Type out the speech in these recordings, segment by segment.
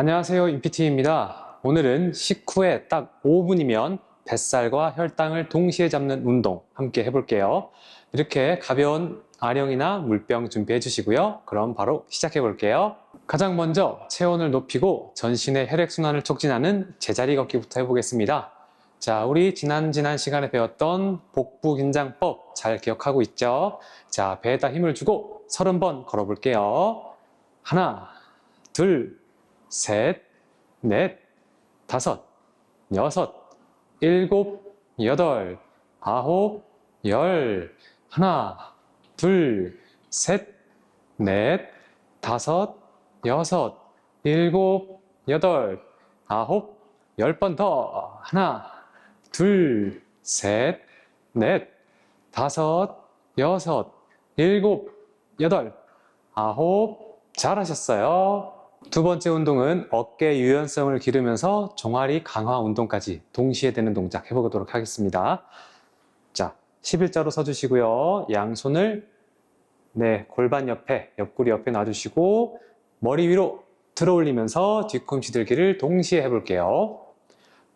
안녕하세요. 인피티입니다. 오늘은 식후에 딱 5분이면 뱃살과 혈당을 동시에 잡는 운동 함께 해볼게요. 이렇게 가벼운 아령이나 물병 준비해 주시고요. 그럼 바로 시작해 볼게요. 가장 먼저 체온을 높이고 전신의 혈액순환을 촉진하는 제자리 걷기부터 해보겠습니다. 자, 우리 지난 지난 시간에 배웠던 복부 긴장법 잘 기억하고 있죠? 자, 배에다 힘을 주고 30번 걸어볼게요. 하나, 둘, 셋, 넷, 다섯, 여섯, 일곱, 여덟, 아홉, 열. 하나, 둘, 셋, 넷, 다섯, 여섯, 일곱, 여덟, 아홉, 열 번 더. 하나, 둘, 셋, 넷, 다섯, 여섯, 일곱, 여덟, 아홉. 잘하셨어요. 두 번째 운동은 어깨 유연성을 기르면서 종아리 강화 운동까지 동시에 되는 동작 해보도록 하겠습니다. 자, 11자로 서주시고요. 양손을 네, 골반 옆에, 옆구리 옆에 놔주시고 머리 위로 들어 올리면서 뒤꿈치 들기를 동시에 해볼게요.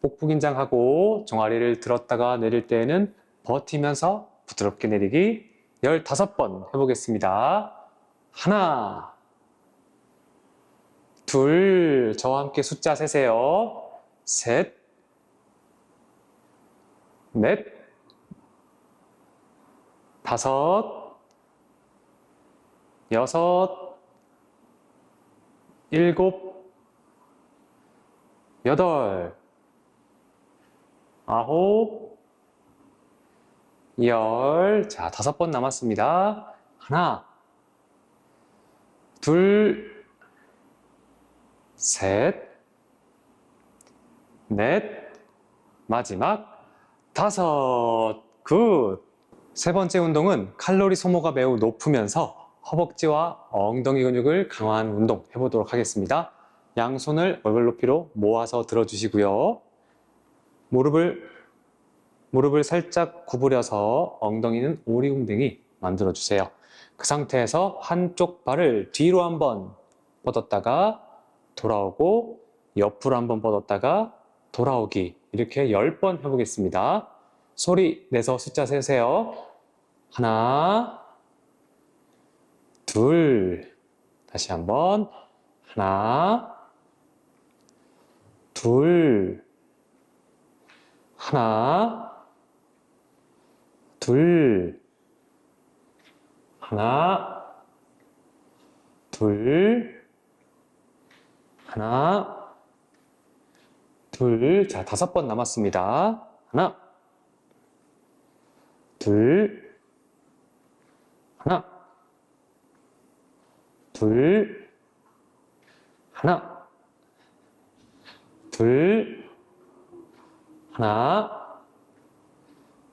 복부 긴장하고 종아리를 들었다가 내릴 때에는 버티면서 부드럽게 내리기 15번 해보겠습니다. 하나, 둘, 저와 함께 숫자 세세요. 셋, 넷, 다섯, 여섯, 일곱, 여덟, 아홉, 열. 자, 다섯 번 남았습니다. 하나, 둘, 셋, 넷, 마지막 다섯. 굿. 세 번째 운동은 칼로리 소모가 매우 높으면서 허벅지와 엉덩이 근육을 강화한 운동 해보도록 하겠습니다. 양손을 얼굴 높이로 모아서 들어주시고요. 무릎을, 무릎을 살짝 구부려서 엉덩이는 오리궁댕이 만들어 주세요. 그 상태에서 한쪽 발을 뒤로 한번 뻗었다가 돌아오고 옆으로 한번 뻗었다가 돌아오기. 이렇게 10번 해보겠습니다. 소리 내서 숫자 세세요. 하나, 둘, 다시 한번. 하나, 둘, 하나, 둘, 하나, 둘, 하나, 둘, 자, 다섯 번 남았습니다. 하나, 둘, 하나, 둘, 하나, 둘, 하나,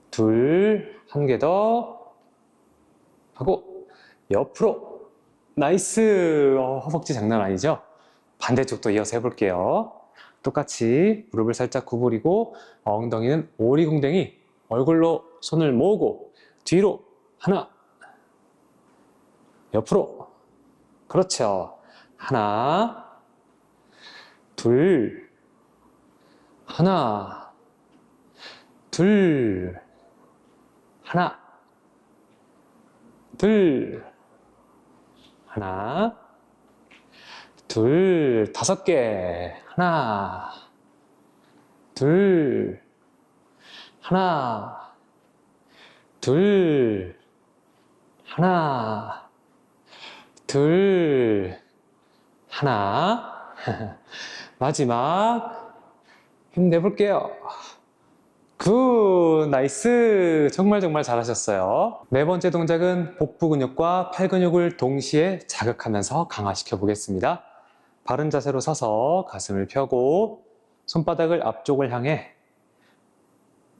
둘, 한 개 더 하고 옆으로 나이스 어, 허벅지 장난 아니죠? 반대쪽도 이어서 해볼게요. 똑같이 무릎을 살짝 구부리고 엉덩이는 오리궁댕이 얼굴로 손을 모으고 뒤로 하나 옆으로 그렇죠. 하나 둘 하나 둘 하나 둘 하나 둘 다섯 개. 하나 둘 하나 둘 하나 둘 하나. 마지막 힘내볼게요. 굿 나이스. 정말 정말 잘하셨어요. 네 번째 동작은 복부 근육과 팔 근육을 동시에 자극하면서 강화시켜 보겠습니다 바른 자세로 서서 가슴을 펴고 손바닥을 앞쪽을 향해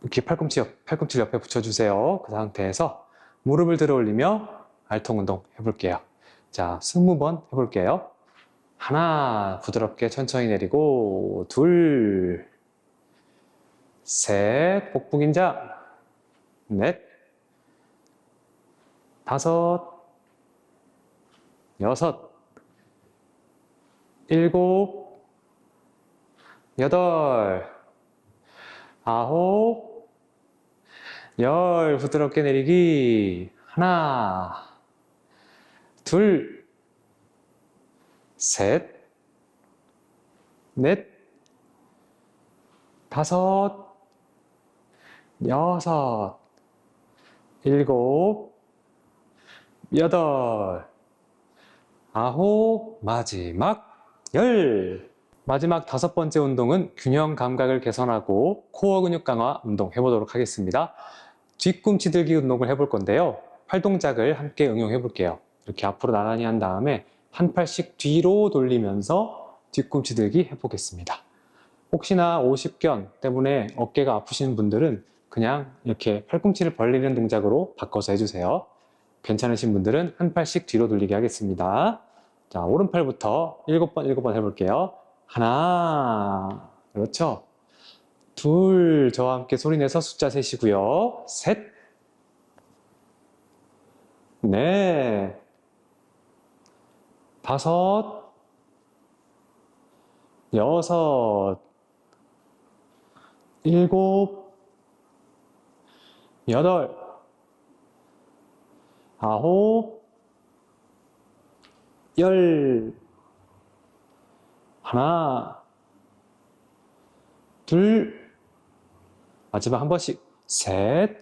이렇게 팔꿈치 옆, 팔꿈치 옆에 붙여주세요. 그 상태에서 무릎을 들어 올리며 알통 운동 해볼게요. 자, 20번 해볼게요. 하나, 부드럽게 천천히 내리고, 둘, 셋, 복부 긴장, 넷, 다섯, 여섯, 일곱, 여덟, 아홉, 열, 부드럽게 내리기. 하나, 둘, 셋, 넷, 다섯, 여섯, 일곱, 여덟, 아홉, 마지막 열. 마지막 다섯 번째 운동은 균형 감각을 개선하고 코어 근육 강화 운동 해보도록 하겠습니다. 뒤꿈치 들기 운동을 해볼 건데요. 팔 동작을 함께 응용해 볼게요. 이렇게 앞으로 나란히 한 다음에 한 팔씩 뒤로 돌리면서 뒤꿈치 들기 해보겠습니다. 혹시나 오십견 때문에 어깨가 아프신 분들은 그냥 이렇게 팔꿈치를 벌리는 동작으로 바꿔서 해주세요. 괜찮으신 분들은 한 팔씩 뒤로 돌리게 하겠습니다. 자, 오른팔부터 일곱 번, 일곱 번 해볼게요. 하나, 그렇죠. 둘, 저와 함께 소리내서 숫자 세시고요. 셋, 넷, 다섯, 여섯, 일곱, 여덟, 아홉, 열, 하나, 둘, 마지막 한 번씩, 셋,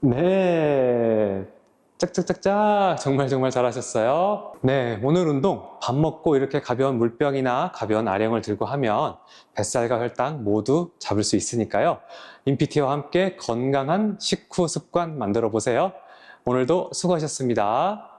넷. 짝짝짝짝. 정말 정말 잘하셨어요. 네, 오늘 운동 밥 먹고 이렇게 가벼운 물병이나 가벼운 아령을 들고 하면 뱃살과 혈당 모두 잡을 수 있으니까요. 인피티와 함께 건강한 식후 습관 만들어 보세요. 오늘도 수고하셨습니다.